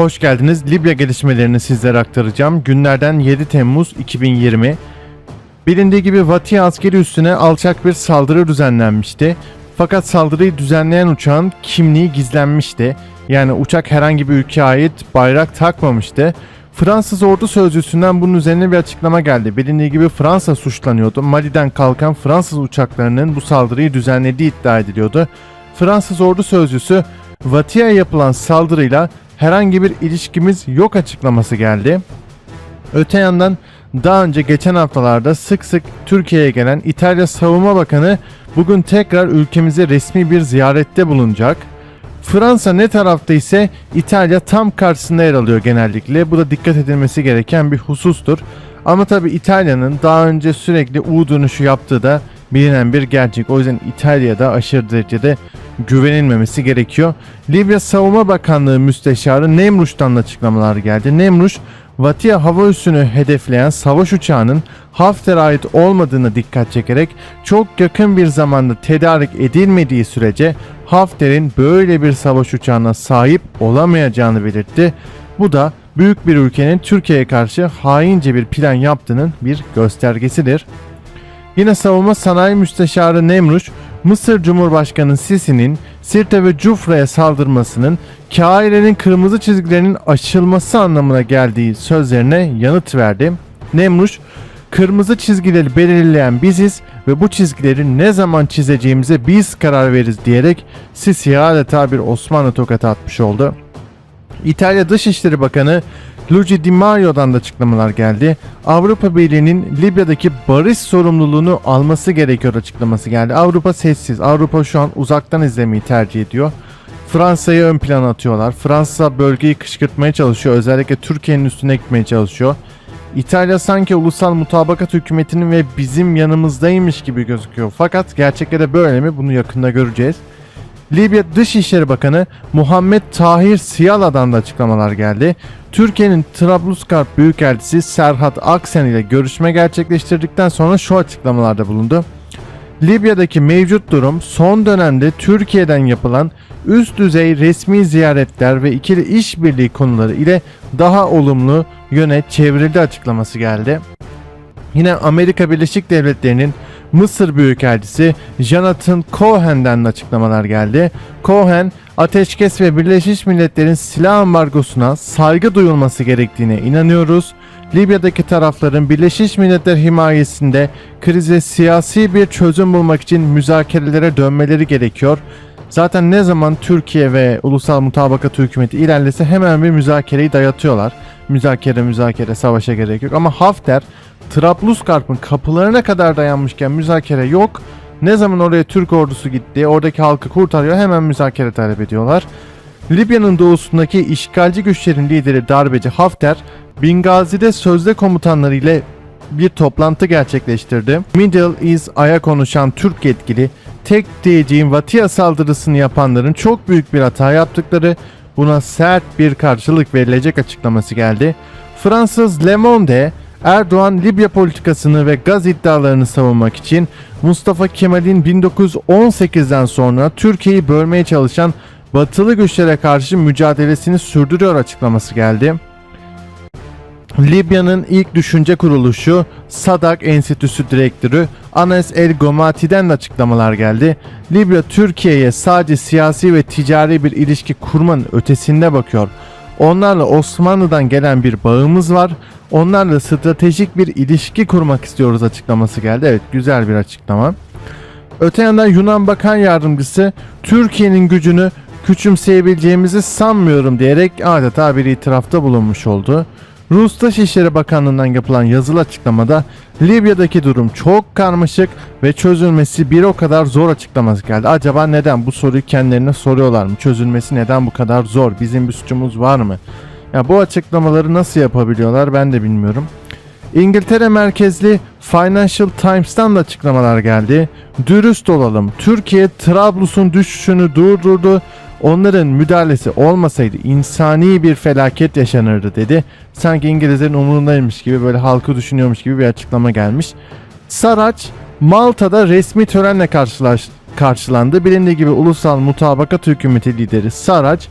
Hoş geldiniz. Libya gelişmelerini sizlere aktaracağım. Günlerden 7 Temmuz 2020. Bilindiği gibi Vati askeri üstüne alçak bir saldırı düzenlenmişti. Fakat saldırıyı düzenleyen uçağın kimliği gizlenmişti. Yani uçak herhangi bir ülkeye ait bayrak takmamıştı. Fransız ordu sözcüsünden bunun üzerine bir açıklama geldi. Bilindiği gibi Fransa suçlanıyordu. Mali'den kalkan Fransız uçaklarının bu saldırıyı düzenlediği iddia ediliyordu. Fransız ordu sözcüsü Vati'ye yapılan saldırıyla herhangi bir ilişkimiz yok açıklaması geldi. Öte yandan daha önce geçen haftalarda sık sık Türkiye'ye gelen İtalya Savunma Bakanı bugün tekrar ülkemize resmi bir ziyarette bulunacak. Fransa ne tarafta ise İtalya tam karşısında yer alıyor genellikle. Bu da dikkat edilmesi gereken bir husustur. Ama tabi İtalya'nın daha önce sürekli U dönüşü yaptığı da bilinen bir gerçek. O yüzden İtalya'da aşırı derecede güvenilmemesi gerekiyor. Libya Savunma Bakanlığı Müsteşarı Nemruş'tan açıklamalar geldi. Nemruş, Vatia hava üssünü hedefleyen savaş uçağının Hafter'e ait olmadığını dikkat çekerek çok yakın bir zamanda tedarik edilmediği sürece Hafter'in böyle bir savaş uçağına sahip olamayacağını belirtti. Bu da büyük bir ülkenin Türkiye'ye karşı haince bir plan yaptığının bir göstergesidir. Yine savunma sanayi müsteşarı Nemruş, Mısır Cumhurbaşkanı Sisi'nin Sirte ve Cufra'ya saldırmasının Kaire'nin kırmızı çizgilerinin aşılması anlamına geldiği sözlerine yanıt verdi. Nemruş, kırmızı çizgileri belirleyen biziz ve bu çizgileri ne zaman çizeceğimize biz karar veririz diyerek Sisi'ye adeta bir Osmanlı tokatı atmış oldu. İtalya Dışişleri Bakanı Luigi Di Mario'dan da açıklamalar geldi. Avrupa Birliği'nin Libya'daki barış sorumluluğunu alması gerekiyor açıklaması geldi. Avrupa sessiz. Avrupa şu an uzaktan izlemeyi tercih ediyor. Fransa'yı ön plana atıyorlar. Fransa bölgeyi kışkırtmaya çalışıyor. Özellikle Türkiye'nin üstüne gitmeye çalışıyor. İtalya sanki ulusal mutabakat hükümetinin ve bizim yanımızdaymış gibi gözüküyor. Fakat gerçekte de böyle mi? Bunu yakında göreceğiz. Libya Dışişleri Bakanı Muhammed Tahir Siyala'dan da açıklamalar geldi. Türkiye'nin Trablusgarp Büyükelçisi Serhat Aksen ile görüşme gerçekleştirdikten sonra şu açıklamalarda bulundu. Libya'daki mevcut durum son dönemde Türkiye'den yapılan üst düzey resmi ziyaretler ve ikili işbirliği konuları ile daha olumlu yöne çevrildi açıklaması geldi. Yine Amerika Birleşik Devletleri'nin Mısır Büyükelçisi Jonathan Cohen'den de açıklamalar geldi. Cohen, ateşkes ve Birleşmiş Milletler'in silah ambargosuna saygı duyulması gerektiğine inanıyoruz. Libya'daki tarafların Birleşmiş Milletler himayesinde krize siyasi bir çözüm bulmak için müzakerelere dönmeleri gerekiyor. Zaten ne zaman Türkiye ve Ulusal Mutabakat Hükümeti ilerlese hemen bir müzakereyi dayatıyorlar. Müzakere müzakere savaşa gerek yok ama Hafter Trablusgarp'ın kapılarına kadar dayanmışken müzakere yok. Ne zaman oraya Türk ordusu gitti, oradaki halkı kurtarıyor hemen müzakere talep ediyorlar. Libya'nın doğusundaki işgalci güçlerin lideri darbeci Hafter, Bingazi'de sözde komutanları ile bir toplantı gerçekleştirdi. Middle East Ay'a konuşan Türk yetkili, tek diyeceğim Vatia saldırısını yapanların çok büyük bir hata yaptıkları, buna sert bir karşılık verilecek açıklaması geldi. Fransız Le Monde, Erdoğan Libya politikasını ve gaz iddialarını savunmak için Mustafa Kemal'in 1918'den sonra Türkiye'yi bölmeye çalışan batılı güçlere karşı mücadelesini sürdürüyor açıklaması geldi. Libya'nın ilk düşünce kuruluşu Sadak Enstitüsü Direktörü Anas El Gomati'den de açıklamalar geldi. Libya Türkiye'ye sadece siyasi ve ticari bir ilişki kurmanın ötesinde bakıyor. Onlarla Osmanlı'dan gelen bir bağımız var. Onlarla stratejik bir ilişki kurmak istiyoruz açıklaması geldi. Evet güzel bir açıklama. Öte yandan Yunan Bakan Yardımcısı Türkiye'nin gücünü küçümseyebileceğimizi sanmıyorum diyerek adeta bir itirafta bulunmuş oldu. Rus Dışişleri Bakanlığı'ndan yapılan yazılı açıklamada Libya'daki durum çok karmaşık ve çözülmesi bir o kadar zor açıklaması geldi. Acaba neden bu soruyu kendilerine soruyorlar mı? Çözülmesi neden bu kadar zor? Bizim bir suçumuz var mı? Ya bu açıklamaları nasıl yapabiliyorlar ben de bilmiyorum. İngiltere merkezli Financial Times'tan da açıklamalar geldi. Dürüst olalım. Türkiye Trablus'un düşüşünü durdurdu. Onların müdahalesi olmasaydı insani bir felaket yaşanırdı dedi. Sanki İngilizlerin umurundaymış gibi böyle halkı düşünüyormuş gibi bir açıklama gelmiş. Saraç Malta'da resmi törenle karşılandı. Bilindiği gibi Ulusal Mutabakat Hükümeti lideri Saraç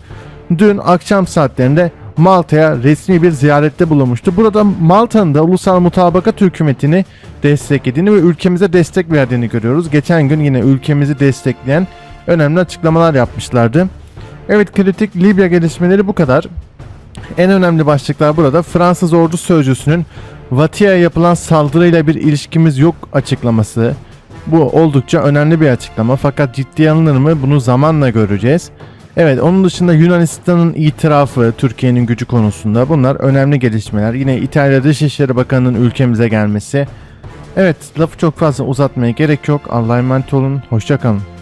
dün akşam saatlerinde Malta'ya resmi bir ziyarette bulunmuştu. Burada Malta'nın da ulusal mutabakat hükümetini desteklediğini ve ülkemize destek verdiğini görüyoruz. Geçen gün yine ülkemizi destekleyen önemli açıklamalar yapmışlardı. Evet kritik Libya gelişmeleri bu kadar. En önemli başlıklar burada. Fransız ordu sözcüsünün Vatia'ya yapılan saldırıyla bir ilişkimiz yok açıklaması. Bu oldukça önemli bir açıklama fakat ciddiye alınır mı bunu zamanla göreceğiz. Evet onun dışında Yunanistan'ın itirafı Türkiye'nin gücü konusunda bunlar önemli gelişmeler. Yine İtalya Dışişleri Bakanı'nın ülkemize gelmesi. Evet lafı çok fazla uzatmaya gerek yok. Allah'a emanet olun. Hoşçakalın.